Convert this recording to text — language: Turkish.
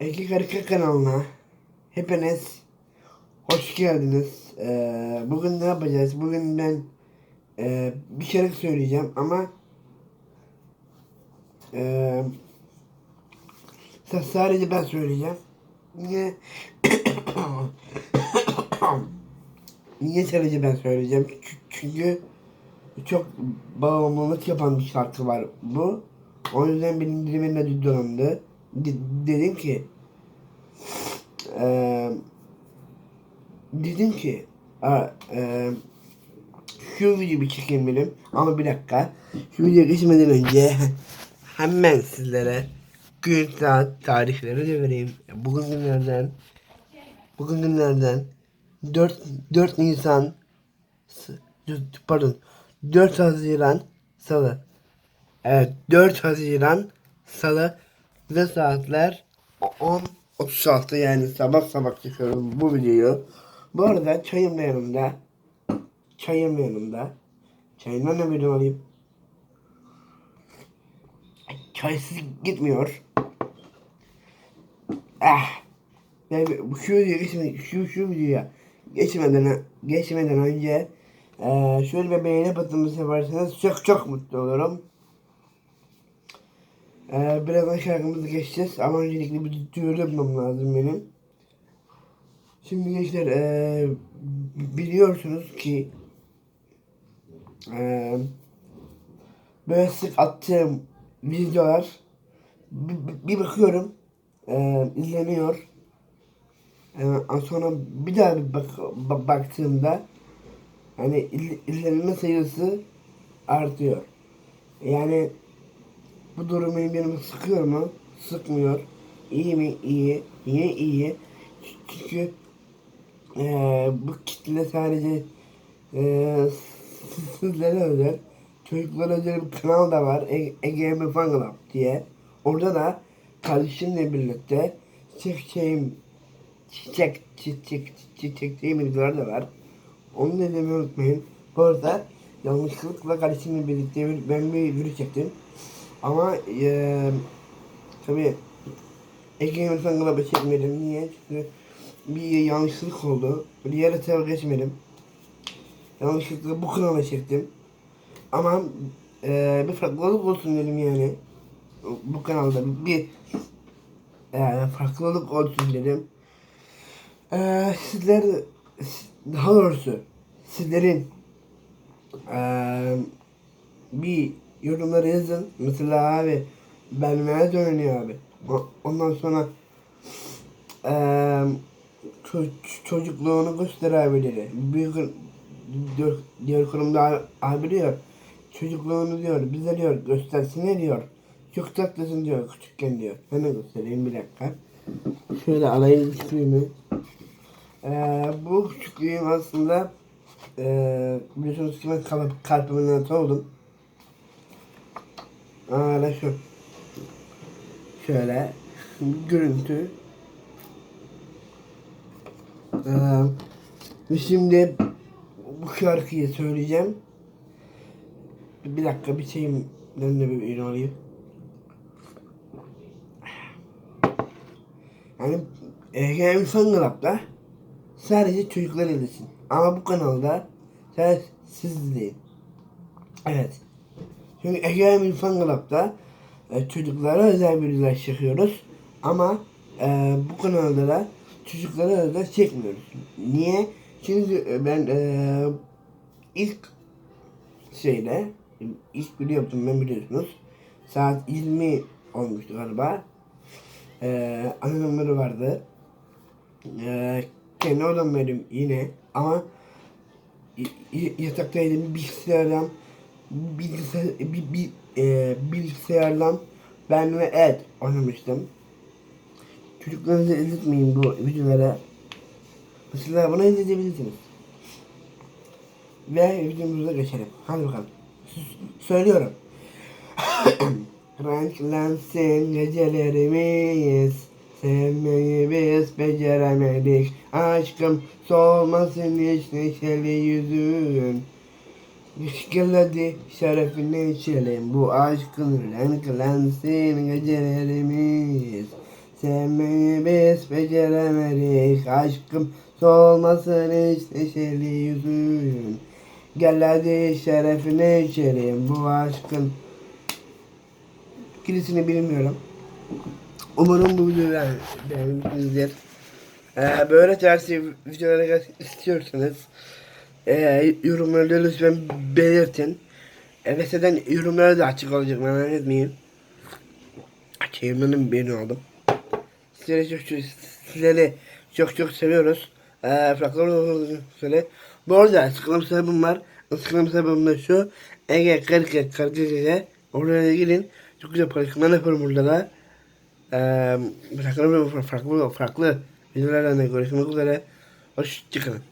Eki Karika kanalına hepiniz hoş geldiniz. Ee, bugün ne yapacağız? Bugün ben e, bir şarkı söyleyeceğim ama e, sa- sadece ben söyleyeceğim. Niye? Niye sadece ben söyleyeceğim? Çünkü çok bağımlılık yapan bir şarkı var bu. O yüzden benim dilimin de dolandı. De- dedim ki eee dedim ki a, eee şu videoyu çekeyim benim. Ama bir dakika. Şu videoya geçmeden önce hemen sizlere gün saat tarihleri de vereyim. Bugün günlerden bugün günlerden 4 4 Nisan pardon 4 Haziran Salı. Evet 4 Haziran Salı ve saatler 10.36 yani sabah sabah çekiyorum bu videoyu. Bu arada çayım da yanımda. Çayım da yanımda. Çayından da bir alayım. Çaysız gitmiyor. Ah. Yani şu videoya geçmeden, şu, şu videoya geçmeden, geçmeden önce eee şöyle bir beğeni butonunu severseniz çok çok mutlu olurum. Eee birazdan şarkımızı geçeceğiz ama öncelikle bir duyuru yapmam lazım benim. Şimdi gençler eee biliyorsunuz ki eee böyle sık attığım videolar bir, bakıyorum eee izleniyor. Ee, sonra bir daha bir bak, ba- baktığımda hani izlenme sayısı artıyor. Yani bu durum yanımı sıkıyor mu? Sıkmıyor. İyi mi? İyi. Niye iyi? Çünkü eee bu kitle sadece eee sizlere özel çocuklara özel bir kanal da var. E- Ege Fan Club diye. Orada da kardeşimle birlikte çekeceğim çiçek çiçek çiçek diye bilgiler de var. Onu da demeyi unutmayın. Bu arada yanlışlıkla kardeşimle birlikte bir, ben bir video çektim. Ama eee tabi Ege Yönetmen Club'a çekmedim. Niye? Çünkü bir yanlışlık oldu. Bir yere tavır geçmedim. Yanlışlıkla bu kanala çektim. Ama eee bir farklılık olsun dedim yani. Bu kanalda bir eee farklılık olsun dedim. Ee, sizler daha doğrusu sizlerin ee, bir yorumları yazın. Mesela abi ben nerede oynuyor abi. Ondan sonra ço- çocukluğunu göster abileri. Büyük diyor, diğer kurumda abi diyor. Çocukluğunu diyor bize diyor göstersene diyor. Çok tatlısın diyor küçükken diyor. Hemen göstereyim bir dakika. Şöyle alayım ismimi. Ee, bu küçüklüğüm aslında ee, biliyorsunuz ki ben kalp, kalp oldum. Aa, şu. Şöyle görüntü. Ee, şimdi bu şarkıyı söyleyeceğim. Bir, dakika bir şeyim ben de bir ürün alayım. Yani Ege Fan Club'da sadece çocuklar izlesin. Ama bu kanalda sadece siz izleyin. Evet. Çünkü Ege Fan Club'da e, çocuklara özel videolar çekiyoruz. Ama e, bu kanalda da çocuklara özel çekmiyoruz. Niye? Çünkü e, ben ilk şeyde ilk video yaptım ben biliyorsunuz. Saat 20 olmuştu galiba. E, anıları vardı. Kendi odam benim yine ama y- y- yataktaydım bilgisayardan bilgisayar bir, bir, e, bilgisayardan ben ve Ed oynamıştım. Çocuklarınızı izletmeyin bu videolara. Mesela bunu izleyebilirsiniz. Ve videomuza geçelim. Hadi bakalım. S- söylüyorum. Renklensin gecelerimiz Sevmeyi biz beceremedik Aşkım solmasın hiç neşeli yüzün Hadi şerefine içelim. Bu aşkın renklensin gecelerimiz. Sevmeyi biz beceremedik. Aşkım solmasın hiç neşeli yüzün. Gel hadi şerefine içelim. Bu aşkın Kilisini bilmiyorum. Umarım bu videoyu beğenmişsinizdir. Ee, Böyle tersi videoları gelsin istiyorsanız ee, yorumlarda lütfen belirtin ve zaten yorumlara da açık olacak merak etmeyin Çevirmenin birini aldım Sizleri çok çok, sizleri çok, çok seviyoruz. Ee, farklı söyle. Bu arada açıklama sebebim var. Açıklama sebebim de şu. Ege 40 40 ile oraya gelin. Çok güzel paylaşımlar yapıyorum burada da. Ee, farklı farklı farklı videolarla görüşmek üzere. Hoşçakalın.